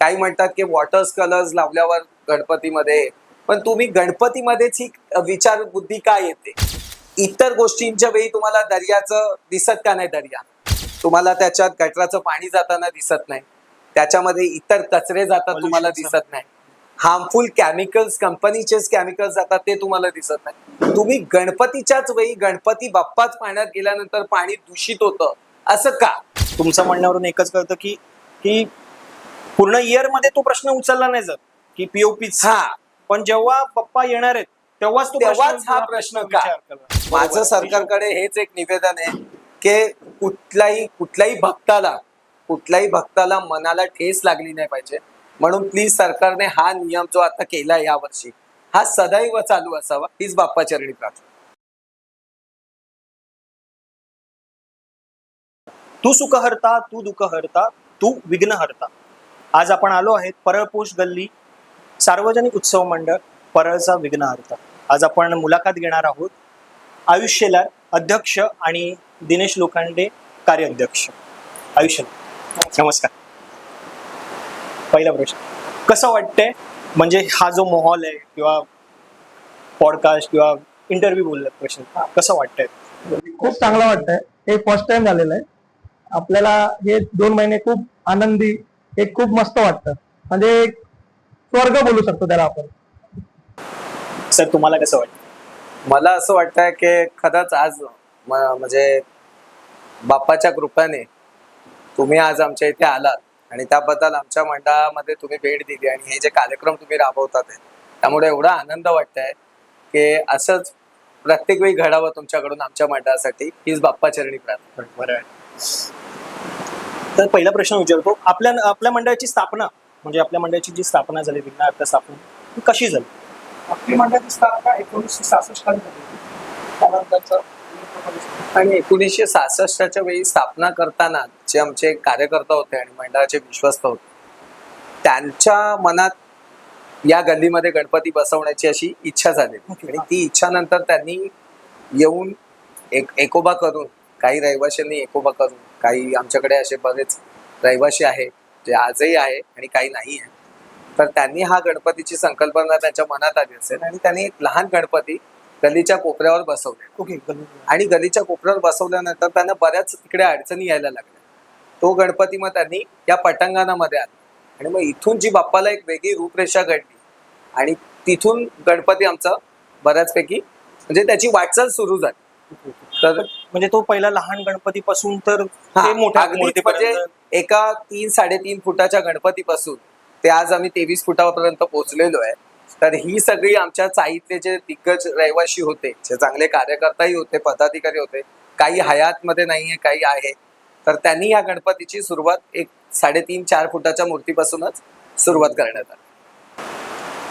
काही म्हणतात की वॉटर कलर्स लावल्यावर गणपतीमध्ये. पण तुम्ही गणपतीमध्येच ही विचार बुद्धी का येते? इतर गोष्टींच्या वेळी तुम्हाला दर्याचं दिसत का नाही दर्या? तुम्हाला त्याच्यात गटराचं पाणी जाताना दिसत नाही. त्याच्यामध्ये इतर कचरे जातात तुम्हाला दिसत नाही. हार्मफुल केमिकल्स कंपनीचेच केमिकल्स जातात ते तुम्हाला दिसत नाही. तुम्ही गणपतीच्याच वेळी गणपती बाप्पाच पाण्यात गेल्यानंतर पाणी दूषित होतं असं का? तुमचं म्हणण्यावरून एकच कळतं की की पूर्ण इयरमध्ये तो प्रश्न उचलला नाही जात की पीओपीच हा पण जेव्हा पप्पा येणार आहेत तेव्हाच तो तेव्हाच प्रश्न- हा प्रश्न का? विचार करा. माझं. सरकारकडे हेच एक निवेदन आहे की कुठल्याही कुठल्याही भक्ताला कुठल्याही भक्ताला मनाला ठेस लागली नाही पाहिजे म्हणून प्लीज सरकारने हा नियम जो आता केला या वर्षी हा सदैव चालू असावा हीच बाप्पा चरणी प्रार्थना तू सुख हरता तू दुःख हरता तू विघ्न हरता आज आपण आलो आहेत परळपोष गल्ली सार्वजनिक उत्सव मंडळ परळचा विघ्न आज आपण मुलाखत घेणार आहोत. आयुष्यला अध्यक्ष आणि दिनेश लोखंडे कार्याध्यक्ष. आयुष्य. नमस्कार. पहिला प्रश्न. कसं वाटतंय? म्हणजे हा जो माहोल आहे किंवा पॉडकास्ट किंवा इंटरव्ह्यू बोलला प्रश्न. कसं वाटतंय? खूप चांगलं वाटतंय. हे फर्स्ट टाइम झालेलं आहे. आपल्याला हे दोन महिने खूप आनंदी हे खूप मस्त वाटतं. म्हणजे एक स्वर्ग बोलू शकतो त्याला आपण. सर तुम्हाला कसं वाटतं? मला असं वाटतंय की खरंच आज म- म्हणजे बाप्पाच्या कृपेने तुम्ही आज आमच्या इथे आलात आणि त्याबद्दल आमच्या मंडळामध्ये तुम्ही भेट दिली आणि हे जे कार्यक्रम तुम्ही राबवतात आहे, त्यामुळे एवढा आनंद वाटतंय की असंच प्रत्येक वेळी घडावं तुमच्याकडून आमच्या मंडळासाठी. हीच बाप्पा चरणी प्रार्थना. बरं. आहे तर पहिला प्रश्न विचारतो आपल्या आपल्या मंडळाची स्थापना म्हणजे आपल्या मंडळाची जी स्थापना झाली विज्ञान स्थापना ती कशी झाली? आपली मंडळाची स्थापना एकोणीसशे सहासष्ट साली झाली. त्यानंतरचं आणि एकोणीसशे सहासष्टच्या वेळी स्थापना करताना जे आमचे कार्यकर्ता होते आणि मंडळाचे विश्वस्त होते त्यांच्या मनात या गल्लीमध्ये गणपती बसवण्याची अशी इच्छा झाली आणि ती इच्छा नंतर त्यांनी येऊन एक एकोबा करून काही रहिवाशांनी एकोबा करून काही आमच्याकडे असे बरेच रहिवाशी आहे जे आजही आहे आणि काही नाही आहे. तर त्यांनी हा गणपतीची संकल्पना त्यांच्या मनात आली असेल आणि त्यांनी एक लहान गणपती गल्लीच्या कोपऱ्यावर बसवले. ओके आणि गलीच्या कोपऱ्यावर बसवल्यानंतर त्यांना बऱ्याच तिकडे अडचणी यायला लागल्या. तो गणपती मग त्यांनी या पटांगणामध्ये आला आणि मग इथून जी बाप्पाला एक वेगळी रूपरेषा घडली. आणि तिथून गणपती आमचा बऱ्याचपैकी म्हणजे त्याची वाटचाल सुरू झाली. तर म्हणजे तो पहिला लहान गणपतीपासून तर हा, ते मोठ्या मूर्तीपर्यंत. म्हणजे एका तीन साडेतीन फुटाच्या गणपतीपासून ते आज आम्ही तेवीस फुटापर्यंत पोहोचलेलो आहे. तर ही सगळी आमच्या चाईतले जे दिग्गज रहिवाशी होते जे चांगले कार्यकर्ताही होते पदाधिकारी होते काही हयातमध्ये नाहीये काही आहे. तर त्यांनी या गणपतीची सुरुवात एक साडेतीन चार फुटाच्या मूर्तीपासूनच सुरुवात करण्यात आली.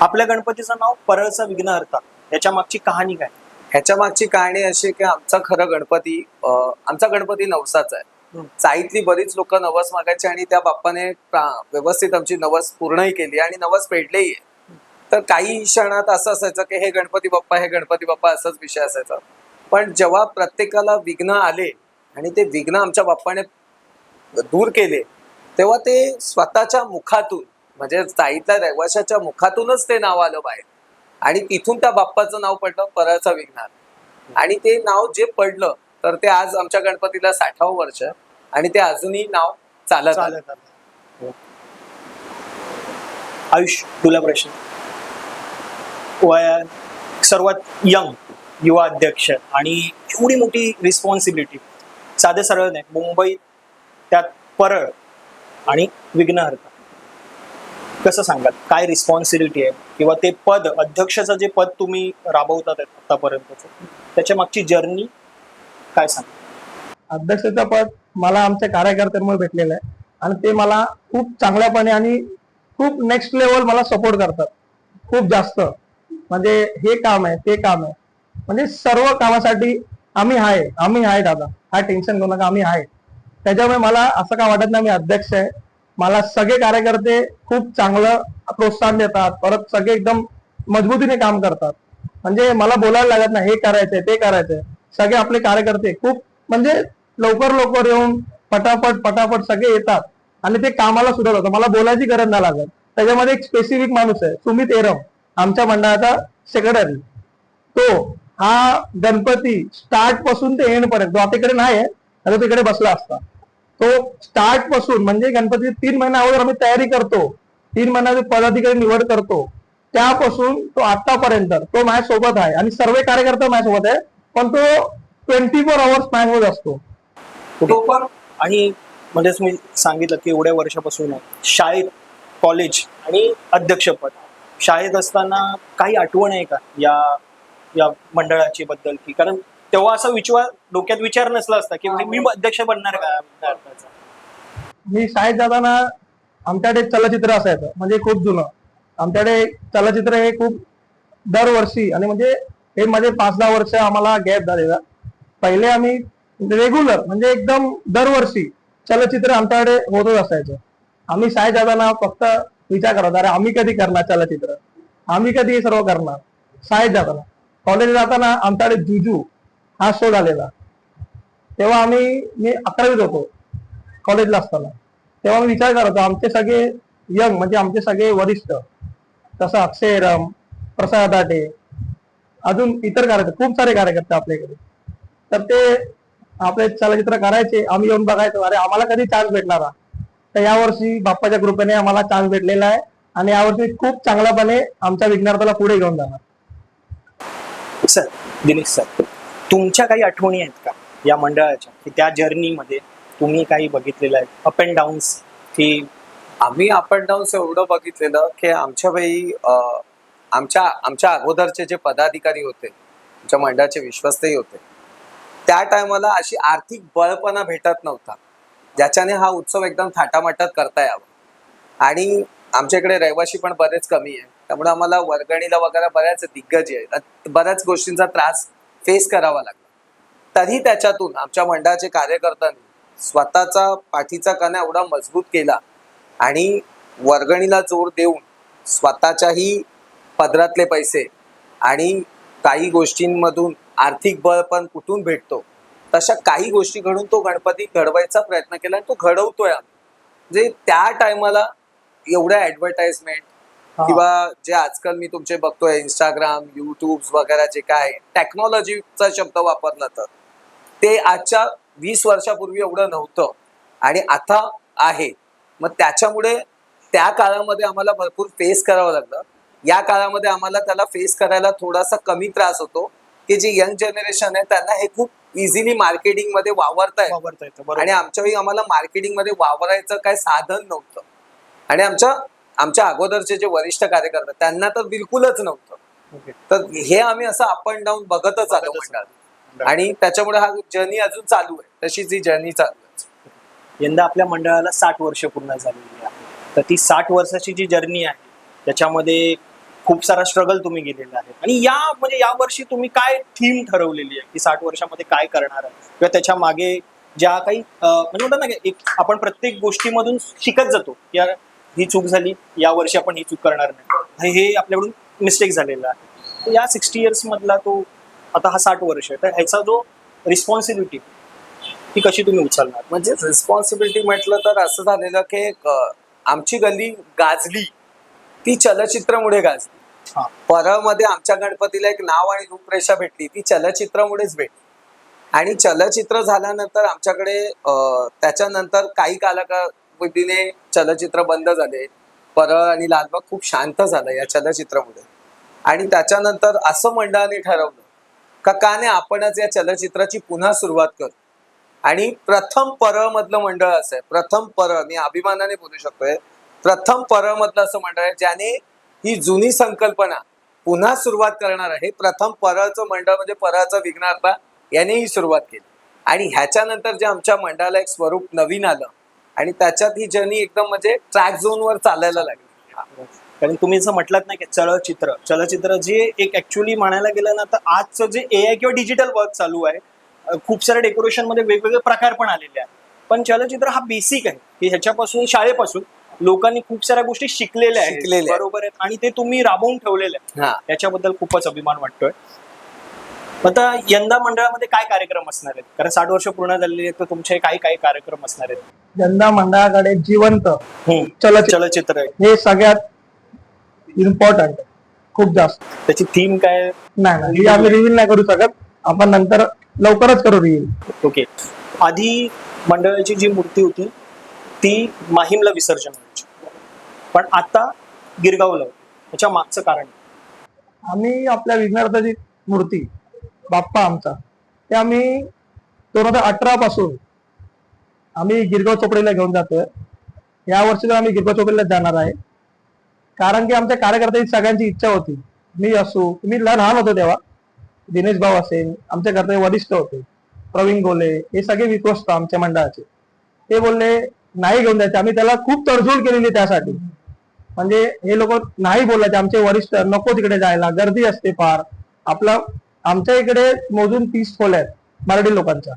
आपल्या गणपतीचं नाव परळचा विघ्नहर्ता. याच्या मागची कहाणी काय? ह्याच्या मागची कहाणी अशी की आमचा खरं गणपती आमचा गणपती नवसाचा आहे. चाईतली बरीच लोक नवस मागायची आणि त्या बाप्पाने व्यवस्थित आमची नवस पूर्णही केली आणि नवस फेडलेही तर काही क्षणात असं असायचं की हे गणपती बाप्पा हे गणपती बाप्पा असाच विषय असायचा. पण जेव्हा प्रत्येकाला विघ्न आले आणि ते विघ्न आमच्या बाप्पाने दूर केले तेव्हा ते स्वतःच्या मुखातून म्हणजे चाईतल्या रहिवाशाच्या मुखातूनच ते नाव आलं बाहेर. आणि तिथून त्या बाप्पाचं नाव पडलं परळचा विघ्नार. आणि ते नाव जे पडलं तर ते आज आमच्या गणपतीला साठावं वर्ष आणि ते अजूनही नाव चालत आलं. आयुष्य आयुष तुला प्रश्न. वया सर्वात यंग युवा अध्यक्ष आणि एवढी मोठी रिस्पॉन्सिबिलिटी साधे सरळ नाही मुंबईत त्यात परळ आणि विघ्नहर्ता. कसं सांगाल? काय रिस्पॉन्सिबिलिटी आहे? किंवा ते पद अध्यक्षाचं जे पद तुम्ही राबवतात आतापर्यंतचं त्याच्या मागची जर्नी काय सांग अध्यक्षाचं पद मला आमच्या कार्यकर्त्यांमुळे भेटलेलं आहे. आणि ते मला खूप चांगल्यापणे आणि खूप नेक्स्ट लेवल मला सपोर्ट करतात. खूप जास्त. म्हणजे हे काम आहे ते काम आहे. म्हणजे सर्व कामासाठी आम्ही आहे आम्ही आहे दादा. हा टेन्शन घेऊ नका आम्ही आहे. त्याच्यामुळे मला असं का वाटत नाही मी अध्यक्ष आहे. मला सगळे कार्यकर्ते खूप चांगलं प्रोत्साहन देतात. परत सगळे एकदम मजबूतीने काम करतात. म्हणजे मला बोलायला लागत नाही हे करायचंय ते करायचंय. सगळे आपले कार्यकर्ते खूप म्हणजे लवकर लवकर येऊन पटापट पटापट सगळे येतात. आणि ते कामाला सुधार होतं. मला बोलायची गरज नाही लागत. त्याच्यामध्ये एक स्पेसिफिक माणूस आहे सुमित एरम आमच्या मंडळाचा सेक्रेटरी तो हा गणपती स्टार्टपासून ते एंड पर्यंत तो आता इकडे नाही आहे आता तिकडे बसला असता. तो स्टार्टपासून म्हणजे गणपती तीन महिन्या अगोदर आम्ही तयारी करतो. तीन महिन्यात पदाधिकारी निवड करतो. त्यापासून तो आतापर्यंत तो माझ्यासोबत आहे. आणि सर्व कार्यकर्ता माझ्यासोबत आहे. पण तो ट्वेंटी फोर आवर्स माझ्यासोबत असतो. तो पण आणि म्हणजेच मी सांगितलं की एवढ्या वर्षापासून आहे. शाळेत कॉलेज आणि अध्यक्षपद. शाळेत असताना काही आठवण आहे का या या मंडळाची बद्दल? की कारण तेव्हा असा विचार डोक्यात विचार नसला असता की म्हणजे मी अध्यक्ष बनणार का? मी शाळेत जाताना आमच्याकडे चलचित्र असायचं म्हणजे खूप जुनं. आमच्याकडे चलचित्र हे खूप दरवर्षी आणि म्हणजे हे माझे पाच दहा वर्ष आम्हाला गॅप झालेला. पहिले आम्ही रेग्युलर म्हणजे एकदम दरवर्षी चलचित्र आमच्याकडे होतच असायचं. आम्ही शाळेत जाताना फक्त विचार करत अरे आम्ही कधी करणार चलचित्र? आम्ही कधी हे सर्व करणार? शाळेत जाताना. कॉलेज जाताना आमच्याकडे जुजू हा शो झालेला. तेव्हा आम्ही मी अकरावीत होतो कॉलेजला असताना. तेव्हा मी विचार करतो आमचे सगळे यंग म्हणजे आमचे सगळे वरिष्ठ तसं अक्षय रम प्रसाद आटे अजून इतर कार्यकर्ते खूप सारे कार्यकर्ते आपल्याकडे. तर ते आपले चलचित्र करायचे आम्ही येऊन बघायचो अरे आम्हाला कधी चान्स भेटणार तर यावर्षी बाप्पाच्या कृपेने आम्हाला चान्स भेटलेला आहे आणि यावर्षी खूप चांगल्यापणे आमच्या विज्ञार्थाला पुढे घेऊन जाणार. Sir Dinesh sir. तुमच्या काही आठवणी आहेत का या मंडळाच्या? की त्या जर्नीमध्ये तुम्ही काही बघितलेलं आहे? अप अँड डाऊन्स की आम्ही अप अँड डाऊन एवढं बघितलेलं की आमच्या वेळी आमच्या आमच्या अगोदरचे जे पदाधिकारी होते आमच्या मंडळाचे विश्वस्तही होते त्या टायमाला अशी आर्थिक बळपणा भेटत नव्हता. ज्याच्याने हा उत्सव एकदम थाटामाटात करता यावा. आणि आमच्या इकडे रहिवाशी पण बरेच कमी आहे त्यामुळे आम्हाला वर्गणीला वगैरे बऱ्याच दिग्गज आहेत. बऱ्याच गोष्टींचा त्रास फेस करावा लागला. तरी त्याच्यातून आमच्या मंडळाचे कार्यकर्त्यांनी स्वतःचा पाठीचा कणा एवढा मजबूत केला आणि वर्गणीला जोर देऊन स्वतःच्याही पदरातले पैसे आणि काही गोष्टींमधून आर्थिक बळ पण कुठून भेटतो तशा काही गोष्टी घडून तो गणपती घडवायचा प्रयत्न केला आणि तो घडवतोय आम्ही. म्हणजे त्या टायमाला एवढ्या ऍडव्हर्टाइजमेंट किंवा जे आजकाल मी तुमचे बघतोय इंस्टाग्राम युट्यूब वगैरे जे काय टेक्नॉलॉजीचा शब्द वापरला तर. ते आजच्या वीस वर्षापूर्वी एवढं नव्हतं आणि आता आहे. मग त्याच्यामुळे त्या काळामध्ये आम्हाला भरपूर फेस करावं लागलं. या काळामध्ये आम्हाला त्याला फेस करायला थोडासा कमी त्रास होतो की जे यंग जनरेशन आहे त्यांना हे खूप इझिली मार्केटिंगमध्ये वावरता येतं. आणि आमच्या वेळी आम्हाला मार्केटिंगमध्ये वावरायचं काय साधन नव्हतं. आणि आमच्या आमच्या अगोदरचे जे वरिष्ठ कार्यकर्ते त्यांना तर बिलकुलच नव्हतं. तर हे आम्ही असं अप अँड डाऊन बघतच आलो मंडळात आणि त्याच्यामुळे हा जर्नी अजून चालू आहे. तशीच ही जर्नी चालू आहे. यंदा आपल्या मंडळाला साठ वर्ष पूर्ण झालेली आहे. तर ती साठ वर्षाची जी जर्नी आहे त्याच्यामध्ये खूप सारा स्ट्रगल तुम्ही गेलेला आहे. आणि या म्हणजे या वर्षी तुम्ही काय थीम ठरवलेली आहे? की साठ वर्षामध्ये काय करणार आहे किंवा त्याच्यामागे ज्या काही म्हणजे म्हणतात ना की एक आपण प्रत्येक गोष्टीमधून शिकत जातो. यार ही चूक झाली या वर्षी आपण ही चूक करणार नाही. हे हे आपल्याकडून मिस्टेक झालेला आहे. या सिक्स्टी इयर्स मधला तो आता हा साठ वर्ष आहे. तर ह्याचा जो रिस्पॉन्सिबिलिटी ती कशी तुम्ही उचलणार? म्हणजे रिस्पॉन्सिबिलिटी म्हटलं तर असं झालेलं की आमची गल्ली गाजली. ती चलचित्रामुळे गाजली. हा. परळमध्ये आमच्या गणपतीला एक नाव आणि रूपरेषा भेटली. ती चलचित्रामुळेच भेटली. आणि चलचित्र झाल्यानंतर आमच्याकडे त्याच्यानंतर काही कालावधीने चलचित्र बंद झाले. परळ आणि लालबाग खूप शांत झालं या चलचित्रामुळे. आणि त्याच्यानंतर असं मंडळाने ठरवलं का का नाही आपणच या चलचित्राची पुन्हा सुरुवात करू. आणि प्रथम परळ मधलं मंडळ असं आहे. प्रथम परळ मी अभिमानाने बोलू शकतोय. प्रथम परळ मधलं असं मंडळ आहे ज्याने ही जुनी संकल्पना पुन्हा सुरुवात करणार आहे. प्रथम परळचं मंडळ म्हणजे परळचा विघ्नार्था याने ही सुरुवात केली. आणि ह्याच्यानंतर जे आमच्या मंडळाला एक स्वरूप नवीन आलं आणि त्याच्यात ही जर्नी एकदम म्हणजे ट्रॅक झोनवर चालायला लागली. कारण तुम्ही जसं म्हटलात ना की चलचित्र चलचित्र जे एक ऍक्च्युली म्हणायला गेलं ना तर आजचं जे ए आय किंवा डिजिटल वर्क चालू आहे खूप साऱ्या डेकोरेशनमध्ये वेगवेगळे प्रकार पण आलेले आहेत. पण चलचित्र हा बेसिक आहे. की ह्याच्यापासून शाळेपासून लोकांनी खूप साऱ्या गोष्टी शिकलेल्या आहेत. बरोबर आहेत आणि ते तुम्ही राबवून ठेवलेले आहेत हा. याच्याबद्दल खूपच अभिमान वाटतोय. आता यंदा मंडळामध्ये काय कार्यक्रम असणार आहेत? कारण साठ वर्ष पूर्ण झालेली आहेत तर तुमचे काही काही कार्यक्रम असणार आहेत? यंदा मंडळाकडे जिवंत चलचित्र चलचित्र आहे. हे सगळ्यात इम्पॉर्टंट खूप जास्त. त्याची थीम काय? नाही नाही ही आम्ही रिव्हील नाही करू शकत. आपण नंतर लवकरच करू रिव्हील ओके आधी मंडळाची जी मूर्ती होती ती माहीमला विसर्जन व्हायची. पण आता गिरगावला होती. त्याच्या मागचं कारण आम्ही आपल्या विघ्नार्थाची मूर्ती बाप्पा आमचा. ते आम्ही दोन हजार अठरा पासून आम्ही गिरगाव चोपडीला घेऊन जातोय. या वर्षी तर आम्ही गिरगाव चोपडीला जाणार आहे. कारण की आमच्या कार्यकर्त्यांची सगळ्यांची इच्छा होती. मी असू मी लहान होतो तेव्हा. दिनेश भाऊ असेल आमच्या घरचे वरिष्ठ होते. प्रवीण गोले हे सगळे विश्वस्त आमच्या मंडळाचे. ते बोलले नाही घेऊन जायचे. आम्ही त्याला खूप तडजोड केलेली त्यासाठी. म्हणजे हे लोक नाही बोलायचे आमचे वरिष्ठ नको तिकडे जायला गर्दी असते फार. आपला आमच्या इकडे मोजून तीस खोल्या आहेत मराठी लोकांच्या.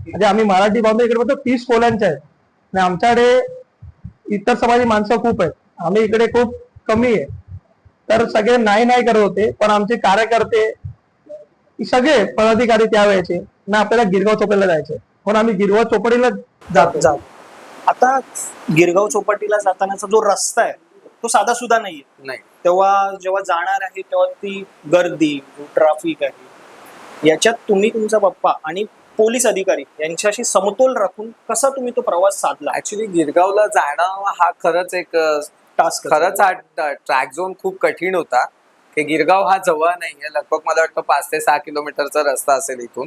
म्हणजे आम्ही मराठी बांधव इकडे फक्त तीस खोल्यांच्या आहेत. आणि आमच्याकडे इतर समाजी माणसं खूप आहेत. आम्ही इकडे खूप कमी आहे. तर सगळे नाही नाही करत होते पण आमचे कार्यकर्ते सगळे पदाधिकारी त्यावेळेचे ना आपल्याला गिरगाव चोपडीला जायचे. पण आम्ही गिरगाव चोपडीला जातो. जा आता गिरगाव चौपाटीला जातानाचा जो रस्ता आहे तो साधा सुद्धा नाहीये. नाही. तेव्हा जेव्हा जाणार आहे तेव्हा ती गर्दी ट्रॅफिक आहे. याच्यात तुम्ही तुमचा बाप्पा आणि पोलीस अधिकारी यांच्याशी समतोल राखून कसा तुम्ही तो प्रवास साधला? ऍक्च्युली गिरगावला जाणं हा खरंच एक टास्क खरंच हा ट्रॅक झोन खूप कठीण होता. की गिरगाव हा जवळ नाहीये. लगभग मला वाटतं पाच ते सहा किलोमीटरचा रस्ता असेल इथून.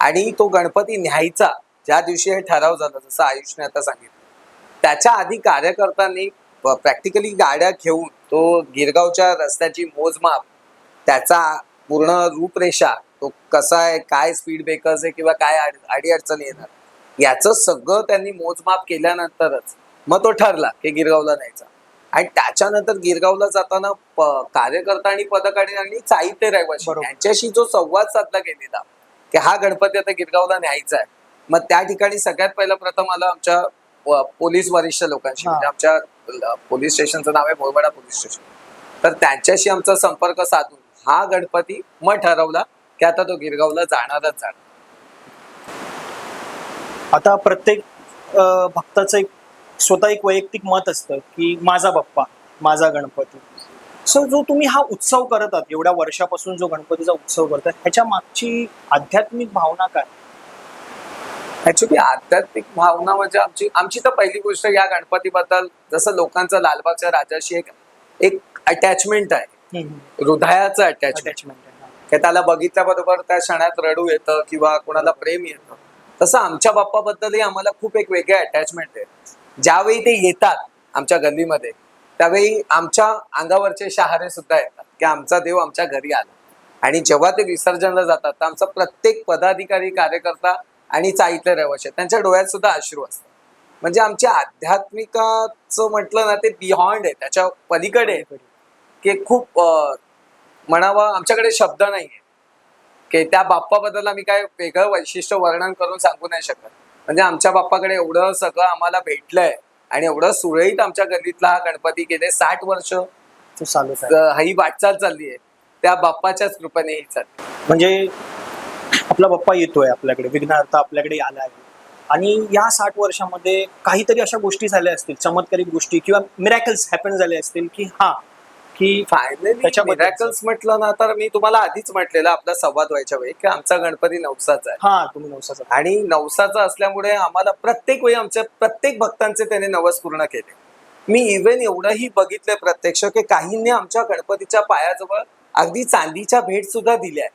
आणि तो गणपती न्यायचा ज्या दिवशी हे ठराव झाला जसं आयुषने आता सांगितलं. त्याच्या आधी कार्यकर्त्यांनी प्रॅक्टिकली गाड्या घेऊन तो गिरगावच्या रस्त्याची मोजमाप त्याचा पूर्ण रूपरेषा तो कसा आहे काय स्पीड ब्रेकर्स आहे किंवा काय अडी अडचणी येणार? याचं सगळं त्यांनी मोजमाप केल्यानंतरच मग तो ठरला की गिरगावला न्यायचा. आणि त्याच्यानंतर गिरगावला जाताना कार्यकर्ता आणि पदाधिकारी आणि साहित्य रहिवाशी. बरोबर. यांच्याशी जो संवाद साधला गेलेला की हा गणपती आता गिरगावला न्यायचा आहे मग त्या ठिकाणी सगळ्यात पहिलं प्रथम आलं आमच्या पोलीस वरिष्ठ लोकांशी. म्हणजे आमच्या पोलीस स्टेशनचं नाव आहे भोयवाडा पोलीस स्टेशन. तर त्यांच्याशी आमचा संपर्क साधून हा गणपती मग ठरवला की आता तो गिरगावला जाणारच जाणार. आता प्रत्येक भक्ताचं एक स्वतः एक वैयक्तिक मत असतं की माझा बाप्पा माझा गणपती. सो जो तुम्ही हा उत्सव करत आहात एवढ्या वर्षापासून जो गणपतीचा उत्सव करतात ह्याच्या मागची आध्यात्मिक भावना काय? ऍक्च्युली आध्यात्मिक भावना म्हणजे आमची आमची तर पहिली गोष्ट या गणपतीबद्दल जसं लोकांचं लालबागच्या राजाशी एक एक अटॅचमेंट आहे. हृदयाचं अटॅचमेंट की त्याला बघितल्याबरोबर त्या क्षणात रडू येतं किंवा कोणाला प्रेम येतं. तसं आमच्या बाप्पाबद्दलही आम्हाला खूप एक वेगळे अटॅचमेंट आहे. ज्यावेळी ते येतात आमच्या गल्लीमध्ये त्यावेळी आमच्या अंगावरचे शहारे सुद्धा येतात की आमचा देव आमच्या घरी आला. आणि जेव्हा ते विसर्जनला जातात तर आमचा प्रत्येक पदाधिकारी कार्यकर्ता आणि चाईतले रहिवाशी त्यांच्या डोळ्यात सुद्धा अश्रू असतात. म्हणजे आमच्या आध्यात्मिकाचं म्हटलं ना ते बियॉन्ड आहे. त्याच्या पलीकडे आहे. की खूप म्हणावं आमच्याकडे शब्द नाही आहे की त्या बाप्पाबद्दल आम्ही काय वेगळं वैशिष्ट्य वर्णन करून सांगू नाही शकत. म्हणजे आमच्या बाप्पाकडे एवढं सगळं आम्हाला भेटलंय आणि एवढं सुरळीत आमच्या गल्लीतला हा गणपती गेले साठ वर्ष. ही वाटचाल चालली आहे त्या बाप्पाच्याच कृपेने ही चालली. म्हणजे आपला बाप्पा येतोय आपल्याकडे विघ्नार्थ आपल्याकडे आला आहे आणि या साठ वर्षामध्ये काहीतरी अशा गोष्टी झाल्या असतील चमत्कारिक गोष्टी किंवा मिरॅकल्स हॅपन झाले असतील की हा की फायनली. मिरॅकल्स म्हटलं ना तर मी तुम्हाला आधीच म्हटलेलं आपला संवाद व्हायच्या वेळी की आमचा गणपती नवसाचा आहे. हा तुम्ही नवसाचा. आणि नवसाचा असल्यामुळे आम्हाला प्रत्येक वेळी आमच्या प्रत्येक भक्तांचे त्याने नवस पूर्ण केले. मी इव्हन एवढंही बघितलंय प्रत्यक्ष की काहींनी आमच्या गणपतीच्या पायाजवळ अगदी चांदीच्या भेट सुद्धा दिल्या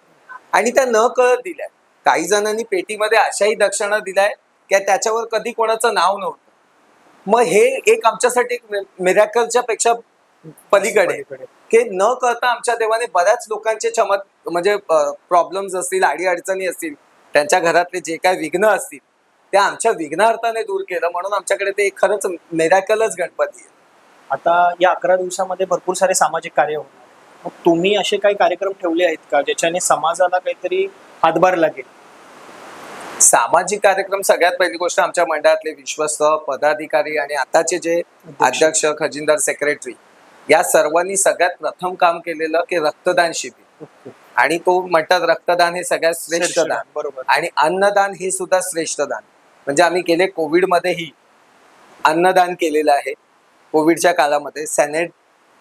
आणि त्या न कळत दिल्या काही जणांनी पेटीमध्ये अशाही दक्षिणा दिल्याय की त्याच्यावर कधी कोणाचं नाव नव्हतं. मग हे एक आमच्यासाठी मिरॅकलच्या पेक्षा पलीकडे. की न कळता आमच्या देवाने बऱ्याच लोकांचे चमत म्हणजे प्रॉब्लेम्स असतील अडी अडचणी असतील त्यांच्या घरातले जे काय विघ्न असतील ते आमच्या विघ्नार्थाने दूर केलं. म्हणून आमच्याकडे ते एक खरंच मेरॅकलच गणपती आहे. आता या अकरा दिवसामध्ये भरपूर सारे सामाजिक कार्य होणार मग तुम्ही असे काही कार्यक्रम ठेवले आहेत का ज्याच्याने समाजाला काहीतरी हातभार लागेल? सामाजिक कार्यक्रम सगळ्यात पहिली गोष्ट आमच्या मंडळातले विश्वस्त पदाधिकारी आणि आताचे जे अध्यक्ष. खजिनदार सेक्रेटरी या सर्वांनी सगळ्यात प्रथम काम केलेलं की रक्तदान शिबिर. आणि तो म्हणतात रक्तदान हे सगळ्यात श्रेष्ठ दान. बरोबर. आणि अन्नदान हे सुद्धा श्रेष्ठ दान. म्हणजे आम्ही गेले कोविडमध्येही अन्नदान केलेलं आहे. कोविडच्या काळामध्ये सॅनेट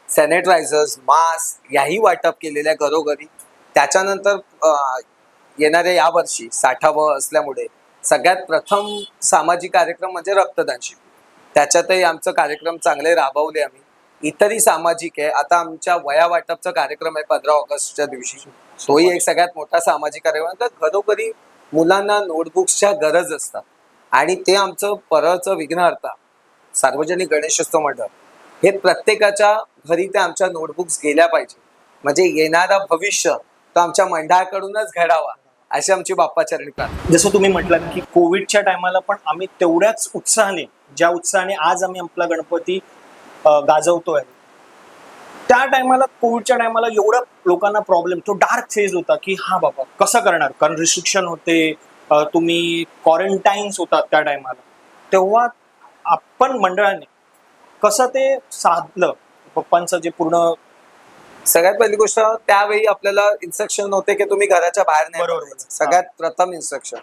सॅनिटायझर्स मास्क याही वाटप केलेल्या घरोघरी. त्याच्यानंतर येणाऱ्या या वर्षी साठावं असल्यामुळे सगळ्यात प्रथम सामाजिक कार्यक्रम म्हणजे रक्तदान शिबिर. त्याच्यातही आमचं कार्यक्रम चांगले राबवले आम्ही. इतरही सामाजिक आहे. आता आमच्या वया वाटपचा कार्यक्रम आहे पंधरा ऑगस्टच्या दिवशी. तोही एक सगळ्यात मोठा सामाजिक कार्यक्रम तर घरोघरी मुलांना नोटबुक्सच्या गरज असतात. आणि ते आमचं परळचं विघ्नहर्ता सार्वजनिक गणेशोत्सव मंडळ हे प्रत्येकाच्या घरी त्या आमच्या नोटबुक्स गेल्या पाहिजे. म्हणजे येणारा भविष्य तो आमच्या मंडळाकडूनच घडावा अशी आमची बाप्पाचरणी प्रार्थना जसं तुम्ही म्हटलं की कोविडच्या टायमाला पण आम्ही तेवढ्याच उत्साहाने ज्या उत्साहाने आज आम्ही आपला गणपती गाजवतोय. त्या टायमाला कोविडच्या टायमाला एवढ्या लोकांना प्रॉब्लेम तो डार्क फेज होता की हा बाबा कसं करणार? कारण रिस्ट्रिक्शन होते. तुम्ही क्वारंटाईन्स होतात त्या टायमाला. तेव्हा आपण मंडळाने कसं ते साधलं? पप्पांचं जे पूर्ण सगळ्यात पहिली गोष्ट त्यावेळी आपल्याला इन्स्ट्रक्शन होते की तुम्ही घराच्या बाहेर नाही. सगळ्यात प्रथम इन्स्ट्रक्शन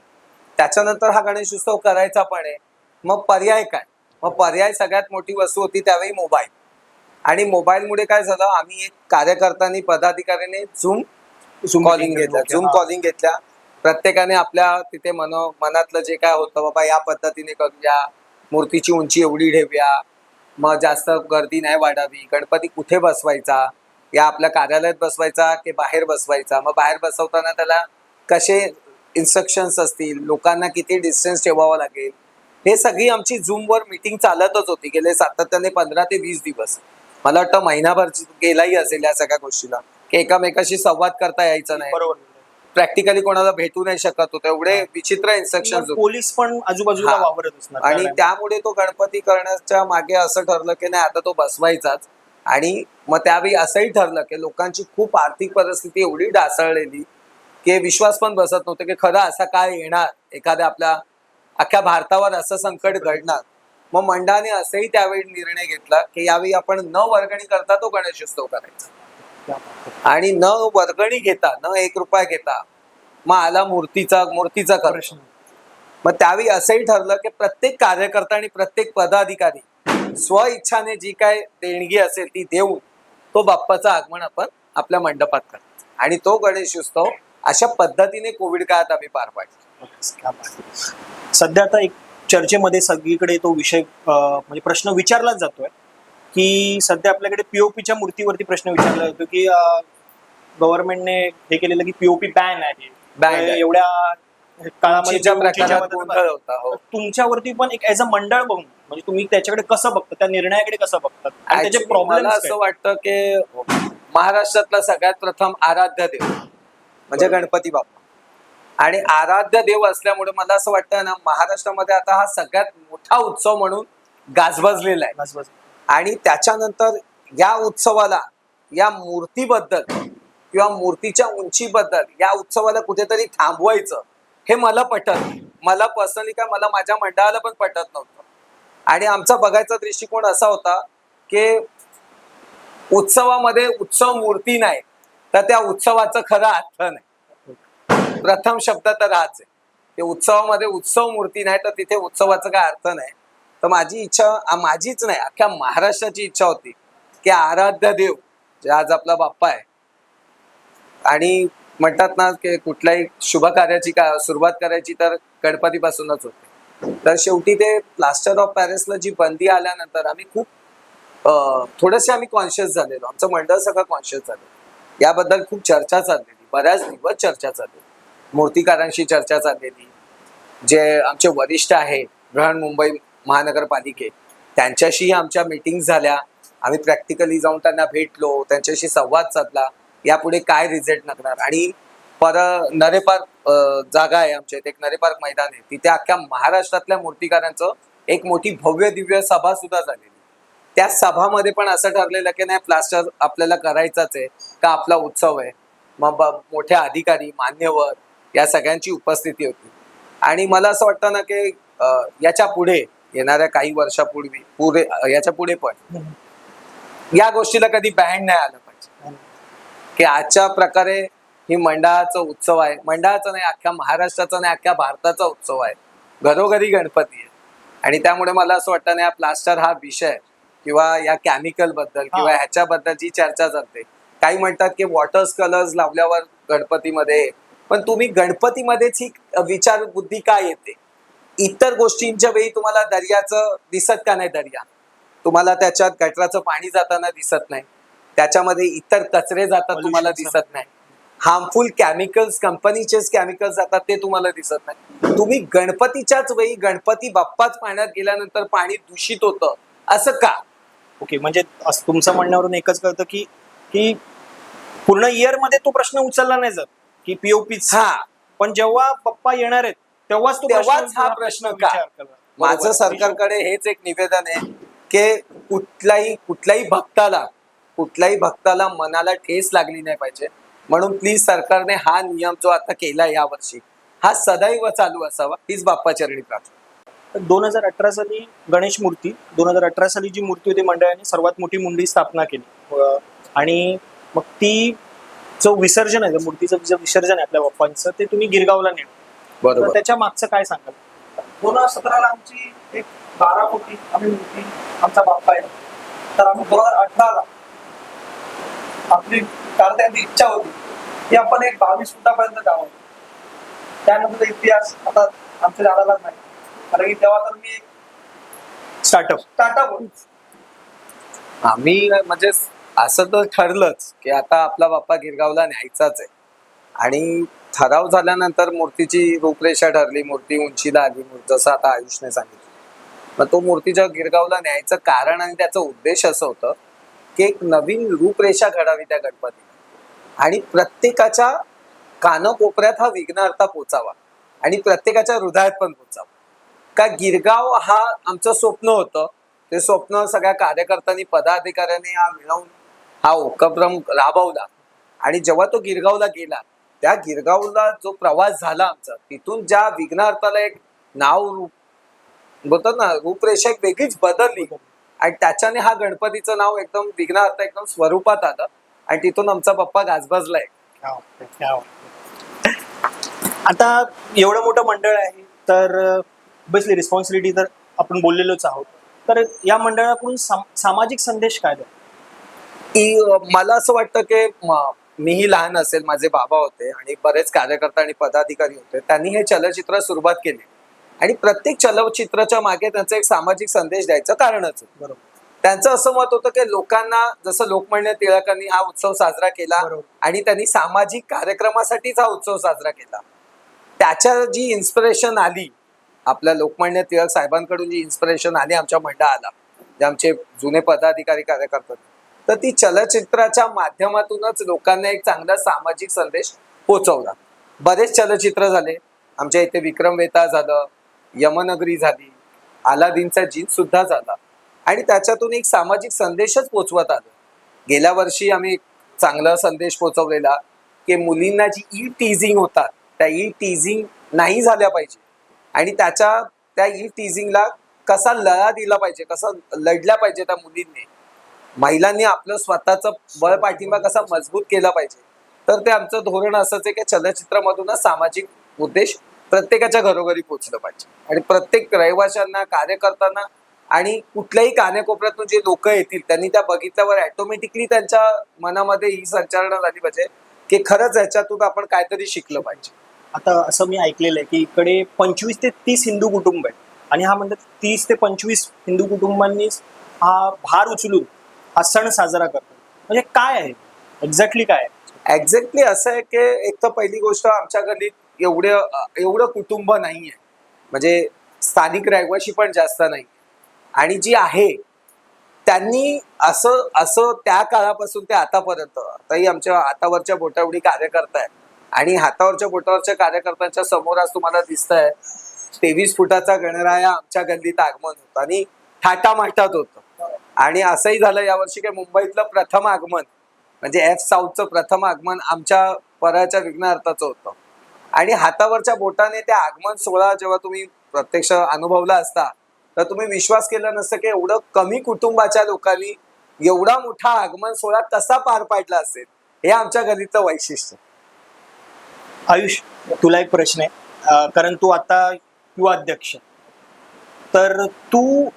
त्याच्यानंतर हा गणेश उत्सव करायचा पण आहे. मग पर्याय काय? मग पर्याय सगळ्यात मोठी वस्तू होती त्यावेळी मोबाईल. आणि मोबाईलमुळे काय झालं आम्ही एक कार्यकर्त्यांनी पदाधिकाऱ्याने झूम Zoom कॉलिंग घेतल्या. झूम. कॉलिंग घेतल्या. प्रत्येकाने आपल्या तिथे मन मनातलं जे काय होतं बाबा या पद्धतीने करूया. मूर्तीची उंची एवढी ठेवूया. मग जास्त गर्दी नाही वाढावी. गणपती कुठे बसवायचा? या आपल्या कार्यालयात बसवायचा की बाहेर बसवायचा? मग बाहेर बसवताना त्याला कसे इन्स्ट्रक्शन्स असतील? लोकांना किती डिस्टन्स ठेवावं लागेल? हे सगळी आमची झूमवर मीटिंग चालतच होती. गेले सातत्याने पंधरा ते वीस दिवस. मला वाटतं महिनाभर गेलाही असेल या सगळ्या गोष्टीला. की एकामेकाशी संवाद करता यायचा नाही. बरोबर. प्रॅक्टिकली कोणाला भेटू नाही शकत होतं. एवढे विचित्र इन्स्ट्रक्शन पोलीस पण आजूबाजूला. वावरत असणार. आणि त्या त्यामुळे तो गणपती करण्याच्या मागे असं ठरलं की नाही आता तो बसवायचाच. आणि मग त्यावेळी असंही ठरलं की लोकांची खूप आर्थिक परिस्थिती एवढी ढासळलेली की विश्वास पण बसत नव्हते की खरं असा काय येणार? एखाद्या आपल्या अख्ख्या भारतावर असं संकट घडणार. मग मंडळाने असंही त्यावेळी निर्णय घेतला की यावेळी आपण न वर्गणी करता तो गणेशोत्सव करायचा. आणि न वर्गणी घेता न एक रुपया घेता मग आला मूर्तीचा मूर्तीचा प्रश्न मग त्यावेळी असंही ठरलं की प्रत्येक कार्यकर्ता आणि प्रत्येक पदाधिकारी स्व इच्छाने जी काय देणगी असेल ती देऊन तो बाप्पाचं आगमन आपण आपल्या मंडपात करतो. आणि तो गणेश उत्सव अशा पद्धतीने कोविड काळात आम्ही पार पाडतो सध्या आता एक चर्चेमध्ये सगळीकडे तो विषय म्हणजे प्रश्न विचारलाच जातोय की सध्या आपल्याकडे पीओपीच्या मूर्तीवरती प्रश्न विचारला जातो की गव्हर्नमेंटने हे केलेलं की पीओपी बॅन आहे. Ban आहे. एवढ्या काळामध्ये हो. तुमच्यावरती पण एक ऍज अ मंडळ बघून म्हणजे तुम्ही त्याच्याकडे कसं बघता त्या निर्णयाकडे कसं बघतात त्याचे प्रॉब्लेम असं वाटतं की महाराष्ट्रातला सगळ्यात प्रथम आराध्य देव म्हणजे गणपती बाप्पा. आणि आराध्य देव असल्यामुळे मला असं वाटतं ना महाराष्ट्रामध्ये आता हा सगळ्यात मोठा उत्सव म्हणून गाजबजलेला आहे. आणि त्याच्यानंतर या उत्सवाला या मूर्तीबद्दल किंवा मूर्तीच्या उंचीबद्दल या उत्सवाला कुठेतरी थांबवायचं हे मला पटत. मला पर्सनली काय मला माझ्या मंडळाला पण पटत नव्हतं. आणि आमचा बघायचा दृष्टिकोन असा होता की उत्सवामध्ये उत्सव मूर्ती नाही तर त्या उत्सवाचा खरा अर्थ नाही. प्रथम शब्द तर हाच आहे. ते उत्सवामध्ये उत्सव मूर्ती नाही तर तिथे उत्सवाचा काय अर्थ नाही. तर माझी इच्छा माझीच नाही अख्ख्या महाराष्ट्राची इच्छा होती की आराध्य देव जे आज आपला बाप्पा आहे. आणि म्हणतात ना की कुठल्याही शुभ कार्याची का सुरुवात करायची तर गणपतीपासूनच होते. तर शेवटी ते प्लास्टर ऑफ पॅरिसला जी बंदी आल्यानंतर आम्ही खूप थोडेसे आम्ही कॉन्शियस झालेलो. आमचं मंडळ सगळं कॉन्शियस झालं. याबद्दल खूप चर्चा चाललेली. बऱ्याच दिवस चर्चा चाललेली. मूर्तिकारांशी चर्चा चाललेली. जे आमचे वरिष्ठ आहे बृहन मुंबई महानगरपालिके त्यांच्याशीही आमच्या मीटिंग झाल्या. आम्ही प्रॅक्टिकली जाऊन त्यांना भेटलो त्यांच्याशी संवाद साधला. यापुढे काय रिझल्ट लागणार आणि पर नरे पार्क जागा आहे आमच्या इथे एक नरे पार्क मैदान आहे. तिथे अख्ख्या महाराष्ट्रातल्या मूर्तिकारांचं एक मोठी भव्य दिव्य सभा सुद्धा झालेली. त्या सभामध्ये पण असं ठरलेलं की नाही प्लास्टर आपल्याला करायचाच आहे का आपला उत्सव आहे. मग मोठे अधिकारी मान्यवर या सगळ्यांची उपस्थिती होती. आणि मला असं वाटतं ना की याच्यापुढे येणाऱ्या काही वर्षापूर्वी पुढे याच्यापुढे पण या गोष्टीला कधी बॅन नाही आलं पाहिजे. की आजच्या प्रकारे ही मंडळाचा उत्सव आहे. मंडळाचा नाही अख्ख्या महाराष्ट्राचा नाही अख्ख्या भारताचा उत्सव आहे. घरोघरी गणपती आहे. आणि त्यामुळे मला असं वाटतं ना या प्लास्टर हा विषय किंवा या केमिकलबद्दल किंवा. ह्याच्याबद्दल जी चर्चा चालते काही म्हणतात की वॉटर कलर्स लावल्यावर गणपतीमध्ये पण तुम्ही गणपतीमध्येच ही विचार बुद्धी काय येते? इतर गोष्टींच्या वेळी तुम्हाला दर्याचं दिसत का नाही दर्या? तुम्हाला त्याच्यात गटराचं पाणी जाताना दिसत नाही. त्याच्यामध्ये इतर कचरे जातात तुम्हाला. दिसत नाही. हार्मफुल केमिकल्स कंपनीचेच केमिकल्स जातात ते तुम्हाला दिसत नाही. तुम्ही गणपतीच्याच वेळी गणपती बाप्पाच पाण्यात गेल्यानंतर पाणी दूषित होतं असं का? ओके म्हणजे असं तुमचं म्हणण्यावरून एकच कळतं की की पूर्ण इयरमध्ये तो प्रश्न उचलला नाही जात. की पीओपीच हा. पण जेव्हा पप्पा येणार आहेत तेव्हाच तेव्हाच हा प्रश्न का? माझं. सरकारकडे हेच एक निवेदन आहे की कुठल्याही कुठल्याही भक्ताला कुठल्याही भक्ताला मनाला ठेस लागली नाही पाहिजे. म्हणून प्लीज सरकारने हा नियम जो आता केला यावर्षी हा सदैव चालू असावा हीच बाप्पाचरणी प्रार्थना. दोन हजार अठरा साली गणेश मूर्ती दोन हजार अठरा साली जी मूर्ती होती मंडळाने सर्वात मोठी मुंडी स्थापना केली. आणि मग ती जो विसर्जन आहे मूर्तीचं जे विसर्जन आहे आपल्या बाप्पांचं ते तुम्ही गिरगावला नेलं. तर बरोबर त्याच्या मागचं काय सांगाल? दोन हजार सतराला आमची एक बारा कोटी आम्ही मूर्ती आमचा बाप्पा आहे. तर आम्ही दोन हजार अठराला आपली कारत्यांची इच्छा होती. की आपण एक बावीस फुटापर्यंत जावं त्यानंतर इतिहास आता आमच्या झाडाला नाही. कारण की तेव्हा तर मी एक स्टार्टअप स्टार्टअप होतो. आम्ही म्हणजे असं तर ठरलंच की आता आपला बाप्पा गिरगावला न्यायचाच आहे. आणि ठराव झाल्यानंतर मूर्तीची रूपरेषा ठरली मूर्ती उंचीला आली जसं आता आयुषने सांगितलं. मग तो मूर्तीच्या गिरगावला न्यायचं कारण आणि त्याचा उद्देश असं होतं की एक नवीन रूपरेषा घडावी त्या गणपतीला. आणि प्रत्येकाच्या कानकोपऱ्यात हा विघ्नार्था पोचावा आणि प्रत्येकाच्या हृदयात पण पोचावा. का गिरगाव हा आमचं स्वप्न होतं. ते स्वप्न सगळ्या कार्यकर्त्यांनी पदाधिकाऱ्यांनी हा मिळवून हा उपक्रम राबवला. आणि जेव्हा तो गिरगावला गेला त्या गिरगावला जो प्रवास झाला आमचा तिथून ज्या विघ्नार्थाला एक नाव रूप बोलतात ना रूपरेषा एक वेगळीच बदलली. आणि त्याच्याने हा गणपतीचं नाव एकदम विघ्नार्थ एकदम स्वरूपात आलं. आणि तिथून आमचा पप्पा गाजबाजलाय. आता एवढं मोठं मंडळ आहे तर बेसली रिस्पॉन्सिबिलिटी तर आपण बोललेलोच आहोत. तर या मंडळाकडून सामाजिक संदेश काय द्या मला असं वाटतं की मीही लहान असेल माझे बाबा होते आणि बरेच कार्यकर्ता आणि पदाधिकारी होते त्यांनी हे चलचित्र सुरुवात केली आणि प्रत्येक चलचित्राच्या मागे त्यांचा एक सामाजिक संदेश द्यायचं कारणच. बरोबर त्यांचं असं मत होतं की लोकांना जसं लोकमान्य टिळकांनी हा उत्सव साजरा केला. आणि त्यांनी सामाजिक कार्यक्रमासाठीच हा उत्सव साजरा केला त्याच्या जी इन्स्पिरेशन आली आपल्या लोकमान्य टिळक साहेबांकडून जी इन्स्पिरेशन आली आमच्या मंडळाला जे आमचे जुने पदाधिकारी कार्यकर्ते तर ती चलचित्राच्या माध्यमातूनच लोकांना एक चांगला सामाजिक संदेश पोचवला. बरेच चलचित्र झाले. आमच्या इथे विक्रम वेता झालं यमनगरी झाली आलादीनचा जीन सुद्धा झाला. आणि त्याच्यातून एक सामाजिक संदेशच पोचवत आला. गेल्या वर्षी आम्ही एक चांगला संदेश पोचवलेला की मुलींना जी ई टीझिंग होतात त्या ई टीझिंग नाही झाल्या पाहिजे. आणि त्याच्या त्या ई टीझिंगला कसा लळा दिला पाहिजे कसा लढल्या पाहिजे त्या मुलींनी महिलांनी आपलं स्वतःचं बळ पाठिंबा कसा मजबूत केला पाहिजे? तर ते आमचं धोरण असंच आहे की चलचित्रामधूनच सामाजिक उद्देश प्रत्येकाच्या घरोघरी पोचलं पाहिजे. आणि प्रत्येक रहिवाशांना कार्यकर्त्यांना आणि कुठल्याही कानेकोपऱ्यातून जे लोक येतील त्यांनी त्या बघितल्यावर ऑटोमॅटिकली त्यांच्या मनामध्ये ही संचारणा झाली पाहिजे की खरंच ह्याच्यातून आपण काहीतरी शिकलं पाहिजे. आता असं मी ऐकलेलं आहे की इकडे पंचवीस ते तीस हिंदू कुटुंब आहेत. आणि हा म्हणतात तीस ते पंचवीस हिंदू कुटुंबांनी हा भार उचलून हा सण साजरा करतो. म्हणजे काय आहे? एक्झॅक्टली काय एक्झॅक्टली असं आहे की एक तर पहिली गोष्ट आमच्या गल्लीत एवढे एवढं कुटुंब नाहीये. म्हणजे स्थानिक रहिवाशी पण जास्त नाही आणि जी आहे त्यांनी असं असं त्या काळापासून ते आतापर्यंत आताही आमच्या हातावरच्या बोटावडी कार्यकर्ता आहे आणि हातावरच्या बोटावरच्या कार्यकर्त्यांच्या समोर आज तुम्हाला दिसत आहे तेवीस फुटाचा गणराया आमच्या गल्लीत आगमन होतं आणि थाटामाटात होतं. आणि असंही झालं यावर्षी काय मुंबईतलं प्रथम आगमन म्हणजे एफ साऊथचं प्रथम आगमन आमच्या पराच्या विघ्नार्थाचं होतं. आणि हातावरच्या बोटाने त्या आगमन सोहळा जेव्हा तुम्ही प्रत्यक्ष अनुभवला असता तर तुम्ही विश्वास केला नसतं की एवढं कमी कुटुंबाच्या लोकांनी एवढा मोठा आगमन सोहळा कसा पार पाडला असेल हे आमच्या घरीचं वैशिष्ट्य. आयुष तुला एक प्रश्न आहे. कारण तू आता युवा अध्यक्ष. तर तू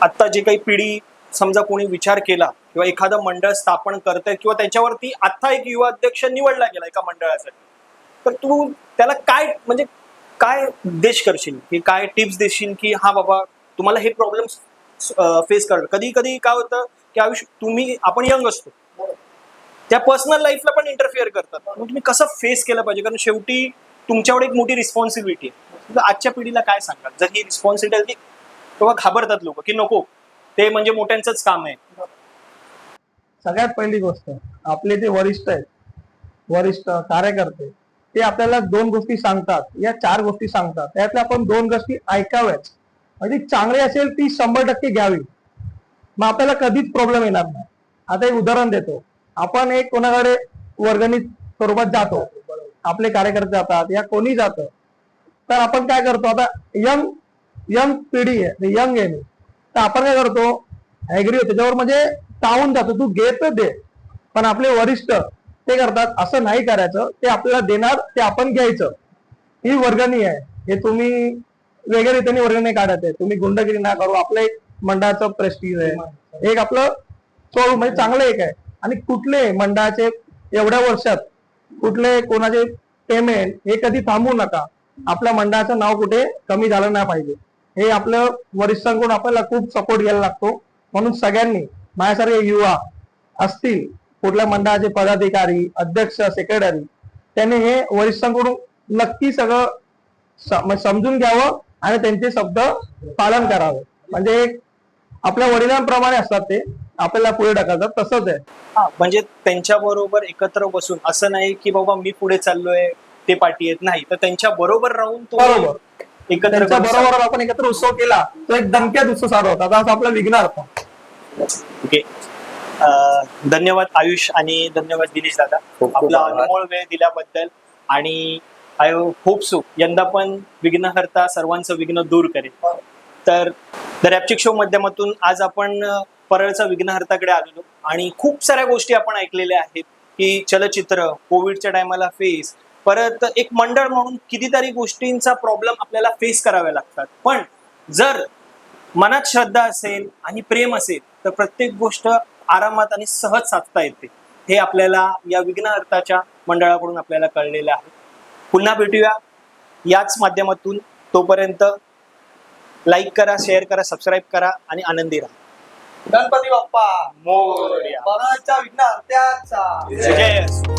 आता जे काही पिढी समजा कोणी विचार केला किंवा एखादं मंडळ स्थापन करतंय किंवा त्याच्यावरती आता एक युवा अध्यक्ष निवडला गेला एका मंडळासाठी तर तू त्याला काय म्हणजे काय देश करशील? की काय टिप्स देशील की हा बाबा तुम्हाला हे प्रॉब्लेम फेस कर कधी कधी काय होतं की आयुष्य तुम्ही आपण यंग असतो. त्या पर्सनल लाईफला पण इंटरफिअर करतात. मग तुम्ही कसं फेस केलं पाहिजे? कारण शेवटी तुमच्यावर एक मोठी रिस्पॉन्सिबिलिटी आहे. आजच्या पिढीला काय सांगाल? जर ही रिस्पॉन्सिबिलिटी तेव्हा घाबरतात लोक की नको. ते म्हणजे मोठ्यांचंच काम आहे. सगळ्यात पहिली गोष्ट आपले जे वरिष्ठ आहेत वरिष्ठ कार्यकर्ते ते आपल्याला दोन गोष्टी सांगतात. या चार गोष्टी सांगतात. त्यातल्या आपण दोन गोष्टी ऐकाव्याच म्हणजे चांगली असेल ती शंभर टक्के घ्यावी. मग आपल्याला कधीच प्रॉब्लेम येणार नाही. आता एक उदाहरण देतो. आपण एक कोणाकडे वर्गणीत स्वरूपात जातो. आपले कार्यकर्ते जातात. या कोणी जातं. तर आपण काय करतो? आता यंग यंग पिढी आहे यंग आहे तर आपण काय करतो. ऍग्री होतो. त्याच्यावर म्हणजे टाळून जातो. तू घेत दे. पण आपले वरिष्ठ ते करतात. असं नाही करायचं. ते आपल्याला देणार ते आपण घ्यायचं. ही वर्गणी आहे. हे तुम्ही वेगळ्या रीतीने वर्गणी काढत आहे. तुम्ही गुंडगिरी ना करू. आपलं एक मंडळाचं प्रेस्टिज आहे. एक आपलं चोळ म्हणजे चांगलं एक आहे. आणि कुठले मंडळाचे एवढ्या वर्षात कुठले कोणाचे पेमेंट हे कधी थांबू नका. आपल्या मंडळाचं नाव कुठे कमी झालं नाही पाहिजे. हे आपलं वरिष्ठांकडून आपल्याला खूप सपोर्ट घ्यायला लागतो. म्हणून सगळ्यांनी माझ्यासारखे युवा असतील कुठल्या मंडळाचे पदाधिकारी अध्यक्ष सेक्रेटरी त्यांनी हे वरिष्ठांकडून नक्की सगळं म्हणजे समजून घ्यावं आणि त्यांचे शब्द पालन करावं. म्हणजे आपल्या वडिलांप्रमाणे असतात ते. आपल्याला पुढे ढकलतात. तसंच आहे. म्हणजे त्यांच्या बरोबर एकत्र बसून असं नाही की बाबा मी पुढे चाललोय ते पाठी येत नाही. तर त्यांच्या बरोबर राहून तो बरोबर. एकत्र त्यांच्या बरोबर आपण एकत्र उत्सव केला तो एक दणक्यात उत्सव साजरा होता. आता असं आपला विघ्न अर्थ ओके. अं, धन्यवाद आयुष आणि धन्यवाद दिनेश दादा. खूप खूप आपला आभार. अनमोल वेळ दिल्याबद्दल आणि आय होप सो यंदा पण विघ्नहर्ता सर्वांचं विघ्न दूर करेल. तर द रॅपचिक शो माध्यमातून आज आपण अं, परळचा विघ्नहर्ताकडे आलेलो. आणि खूप साऱ्या गोष्टी आपण ऐकलेल्या आहेत की चलचित्र कोविडच्या टायमाला फेस परत एक मंडळ म्हणून कितीतरी गोष्टींचा प्रॉब्लेम आपल्याला फेस करावे लागतात. पण जर मनात श्रद्धा असेल आणि प्रेम असेल तर प्रत्येक गोष्ट आरामात आणि सहज साधता येते. हे आपल्याला या विघ्नहर्ताच्या मंडळाकडून आपल्याला कळलेलं आहे. पुन्हा भेटूया. याच माध्यमातून तोपर्यंत लाईक करा शेअर करा सबस्क्राईब करा आणि आनंदी राहा. गणपती बाप्पा मोरया. विघ्न त्याचा जय. असो.